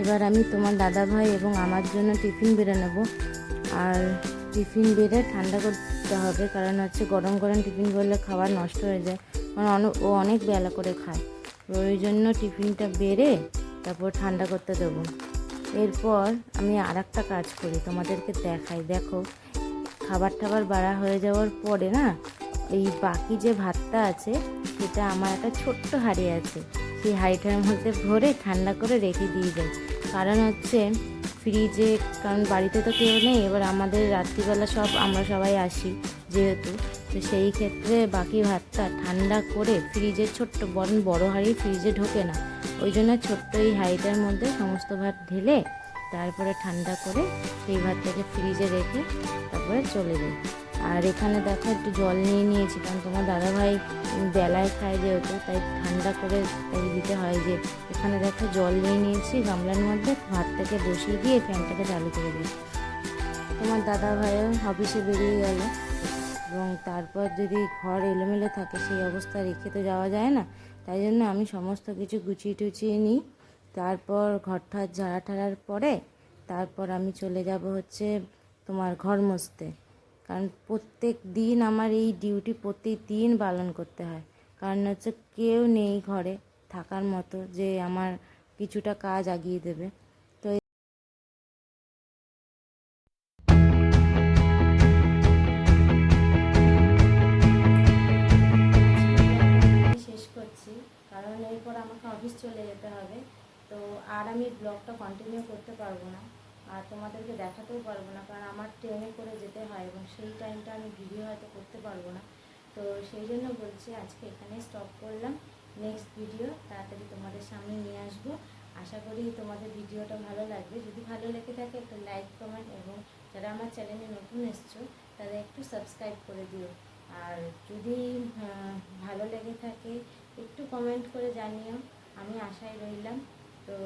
এবার আমি তোমার দাদা ভাই এবং আমার জন্য টিফিন বেড়ে নেব। আর টিফিন বেড়ে ঠান্ডা করতে হবে, কারণ হচ্ছে গরম গরম টিফিন করলে খাবার নষ্ট হয়ে যায়। কারণ ও অনেক বেলা করে খায়। ওই জন্য টিফিনটা বেড়ে তারপর ঠান্ডা করতে দেবো। এরপর আমি আর একটা কাজ করি, তোমাদেরকে দেখাই। দেখো, খাবার টাবার বাড়া হয়ে যাওয়ার পরে না, এই বাকি যে ভাতটা আছে, সেটা আমার একটা ছোট্ট হাঁড়ি আছে। সেই হাইটার মধ্যে ভরে ঠান্ডা করে রেখে দিয়ে যাই। কারণ হচ্ছে ফ্রিজে কারণ বাড়িতে তো কেউ নেই, এবার আমাদের রাত্রিবেলা সব, আমরা সবাই আসি যেহেতু। তো সেই ক্ষেত্রে বাকি ভাতটা ঠান্ডা করে ফ্রিজে ছোট্ট, বরং বড় হাঁড়ি ফ্রিজে ঢোকে না। ওই জন্য ছোট্ট এই হাইটার মধ্যে সমস্ত ভাত ঢেলে তারপরে ঠান্ডা করে সেই ভাতটাকে ফ্রিজে রেখে তারপরে চলে যাই। আর এখানে দেখো একটু জল নিয়ে নিয়েছি, কারণ তোমার দাদাভাই বেলায় খায় যেহেতু, তাই ঠান্ডা করে তাই দিতে হয় যে, এখানে দেখো জল নিয়ে নিয়েছি, গামলার মধ্যে ভাতটাকে বসিয়ে দিয়ে ফ্যানটাকে চালু করে দিই। তোমার দাদা ভাইও অফিসে বেরিয়ে গেল। এবং তারপর যদি ঘর এলোমেলো থাকে, সেই অবস্থা রেখে তো যাওয়া যায় না। তাই জন্য আমি সমস্ত কিছু গুছিয়ে টুচিয়ে নিই। তারপর ঘরটা ঝাড়া ঠাড়ার পরে তারপর আমি চলে যাব হচ্ছে তোমার ঘর মুছতে। কারণ প্রত্যেক দিন আমার এই ডিউটি প্রত্যেক দিন পালন করতে হয়। কারণ হচ্ছে কেউ নেই ঘরে থাকার মতো যে আমার কিছুটা কাজ আগিয়ে দেবে। তো শেষ করছি। কারণ এরপর আমাকে অফিস চলে যেতে হবে। তো আর আমি ব্লগটা কন্টিনিউ করতে পারব না। আর তোমাদেরকে দেখাতেও পারব না, কারণ আমার ট্রেনে করে যেতে হয় এবং সেই টাইমটা আমি ভিডিও হয়তো করতে পারব না। তো সেই জন্য বলছি আজকে এখানে স্টপ করলাম। নেক্সট ভিডিও তাড়াতাড়ি তোমাদের সামনে নিয়ে আসব। আশা করি তোমাদের ভিডিওটা ভালো লাগবে। যদি ভালো লেগে থাকে একটা লাইক কমেন্ট এবং যারা আমার চ্যানেলে নতুন এসছো, তাদের একটু সাবস্ক্রাইব করে দিও। আর যদি ভালো লেগে থাকে, একটু কমেন্ট করে জানিও। আমি আশায় রইলাম। তো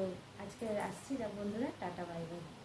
আজকে আসছি যা বন্ধুরা টাটা বাই বাই।